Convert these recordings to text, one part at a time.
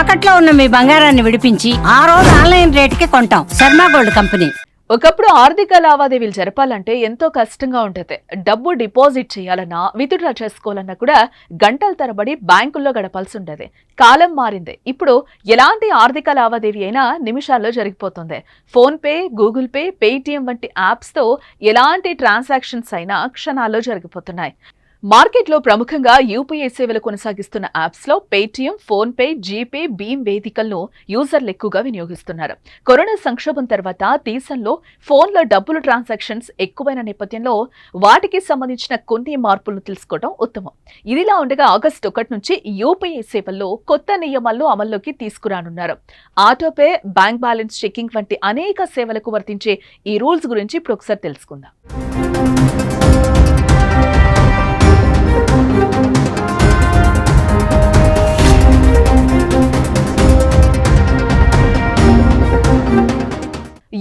తాకట్లో ఉన్న మీ బంగారాన్ని విడిపించి ఆ రోజు ఆన్లైన్ రేటుకి కొంటాం. Sharma gold company. ఒకప్పుడు ఆర్థిక లావాదేవీలు జరపాలంటే ఎంతో కష్టంగా ఉంటుంది. డబ్బు డిపాజిట్ చేయాలన్నా విత్డ్రా చేసుకోవాలన్నా కూడా గంటల తరబడి బ్యాంకుల్లో గడపాల్సి ఉండేది. కాలం మారింది. ఇప్పుడు ఎలాంటి ఆర్థిక లావాదేవీ అయినా నిమిషాల్లో జరిగిపోతుంది. PhonePe Google Pay Paytm వంటి యాప్స్తో ఎలాంటి ట్రాన్సాక్షన్స్ అయినా క్షణాల్లో జరిగిపోతున్నాయి. మార్కెట్లో ప్రముఖంగా యూపీఐ సేవలు కొనసాగిస్తున్న యాప్స్లో పేటీఎం ఫోన్పే జీపే భీమ్ వేదికలను యూజర్లు ఎక్కువగా వినియోగిస్తున్నారు. కరోనా సంక్షోభం తర్వాత దేశంలో ఫోన్లో డబ్బులు ట్రాన్సాక్షన్స్ ఎక్కువైన నేపథ్యంలో వాటికి సంబంధించిన కొన్ని మార్పులను తెలుసుకోవడం ఉత్తమం. ఇదిలా ఉండగా ఆగస్టు ఒకటి నుంచి యూపీఐ సేవల్లో కొత్త నియమాలను అమల్లోకి తీసుకురానున్నారు. ఆటోపే బ్యాంక్ బ్యాలెన్స్ చెకింగ్ వంటి అనేక సేవలకు వర్తించే ఈ రూల్స్ గురించి ఇప్పుడు ఒకసారి తెలుసుకుందాం.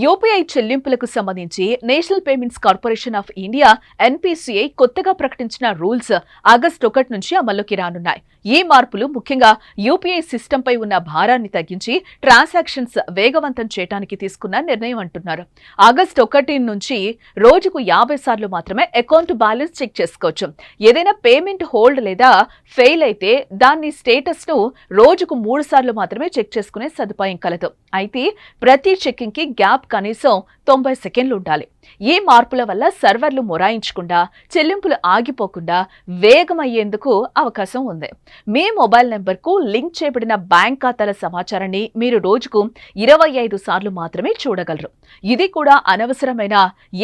యూపీఐ చెల్లింపులకు సంబంధించి National Payments Corporation of India NPCI కొత్తగా ప్రకటించిన రూల్స్ ఆగస్టు ఒకటి నుంచి అమల్లోకి రానున్నాయి. ఈ మార్పులు ముఖ్యంగా యూపీఐ సిస్టంపై ఉన్న భారాన్ని తగ్గించి ట్రాన్సాక్షన్స్ వేగవంతం చేయడానికి తీసుకున్న నిర్ణయం అంటున్నారు. ఆగస్టు ఒకటి నుంచి రోజుకు యాభై సార్లు మాత్రమే అకౌంట్ బ్యాలెన్స్ చెక్ చేసుకోవచ్చు. ఏదైనా పేమెంట్ హోల్డ్ లేదా ఫెయిల్ అయితే దాన్ని స్టేటస్ను రోజుకు మూడు సార్లు మాత్రమే చెక్ చేసుకునే సదుపాయం కలదు. అయితే ప్రతి చెక్కింగ్కి గ్యాప్ కనీసం తొంభై సెకండ్లు ఉండాలి. ఈ మార్పుల వల్ల సర్వర్లు మొరాయించకుండా చెల్లింపులు ఆగిపోకుండా వేగమయ్యేందుకు అవకాశం ఉంది. మీ మొబైల్ నెంబర్కు లింక్ చేయబడిన బ్యాంక్ ఖాతాల సమాచారాన్ని మీరు రోజుకు ఇరవై ఐదు సార్లు మాత్రమే చూడగలరు. ఇది కూడా అనవసరమైన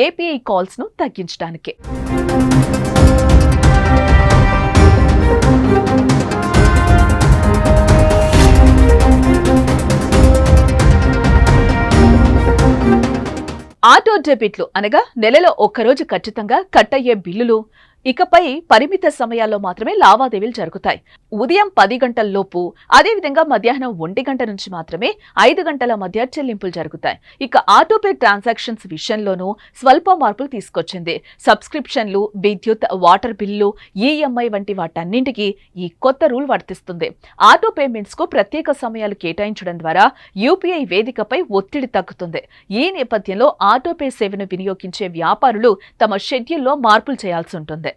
ఏపీఐ కాల్స్ను తగ్గించడానికి. ఆటో డెబిట్లు అనగా నెలలో ఒక్కరోజు ఖచ్చితంగా కట్ అయ్యే బిల్లులు ఇకపై పరిమిత సమయాల్లో మాత్రమే లావాదేవీలు జరుగుతాయి. ఉదయం పది గంటల్లోపు అదేవిధంగా మధ్యాహ్నం ఒంటి గంట నుంచి మాత్రమే ఐదు గంటల మధ్య చెల్లింపులు జరుగుతాయి. ఇక ఆటోపే ట్రాన్సాక్షన్స్ విషయంలోనూ స్వల్ప మార్పులు తీసుకొచ్చింది. సబ్స్క్రిప్షన్లు విద్యుత్ వాటర్ బిల్లు ఈఎంఐ వంటి వాటన్నింటికీ ఈ కొత్త రూల్ వర్తిస్తుంది. ఆటో పేమెంట్స్కు ప్రత్యేక సమయాలు కేటాయించడం ద్వారా యూపీఐ వేదికపై ఒత్తిడి తగ్గుతుంది. ఈ నేపథ్యంలో ఆటోపే సేవను వినియోగించే వ్యాపారులు తమ షెడ్యూల్లో మార్పులు చేయాల్సి ఉంటుంది.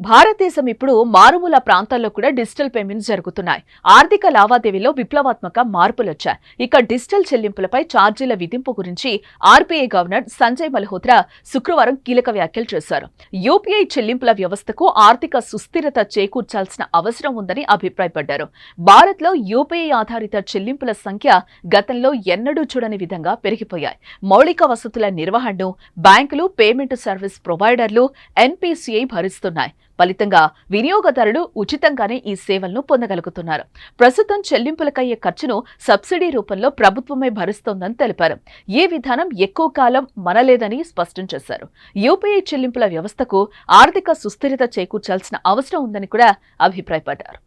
భారత్ భారతదేశం ఇప్పుడు మారుమూల ప్రాంతాల్లో కూడా డిజిటల్ పేమెంట్స్ జరుగుతున్నాయి. ఆర్థిక లావాదేవీలో విప్లవాత్మక మార్పులు వచ్చాయి ఇక డిజిటల్ చెల్లింపులపై ఛార్జీల విధింపు గురించి ఆర్బీఐ గవర్నర్ సంజయ్ మల్హోత్రా శుక్రవారం కీలక వ్యాఖ్యలు చేశారు. యూపీఐ చెల్లింపుల వ్యవస్థకు ఆర్థిక సుస్థిరత చేకూర్చాల్సిన అవసరం ఉందని అభిప్రాయపడ్డారు. భారత్లో యూపీఐ ఆధారిత చెల్లింపుల సంఖ్య గతంలో ఎన్నడూ చూడని విధంగా పెరిగిపోయాయి. మౌలిక వసతుల నిర్వహణను బ్యాంకులు పేమెంట్ సర్వీస్ ప్రొవైడర్లు ఎన్పీసీఐ భరిస్తున్నాయి. ఫలితంగా వినియోగదారులు ఉచితంగానే ఈ సేవలను పొందగలుగుతున్నారు. ప్రస్తుతం చెల్లింపులకయ్యే ఖర్చును సబ్సిడీ రూపంలో ప్రభుత్వమే భరిస్తోందని తెలిపారు. ఈ విధానం ఎక్కువ కాలం మనలేదని స్పష్టం చేశారు. యూపీఐ చెల్లింపుల వ్యవస్థకు ఆర్థిక సుస్థిరత చేకూర్చాల్సిన అవసరం ఉందని కూడా అభిప్రాయపడ్డారు.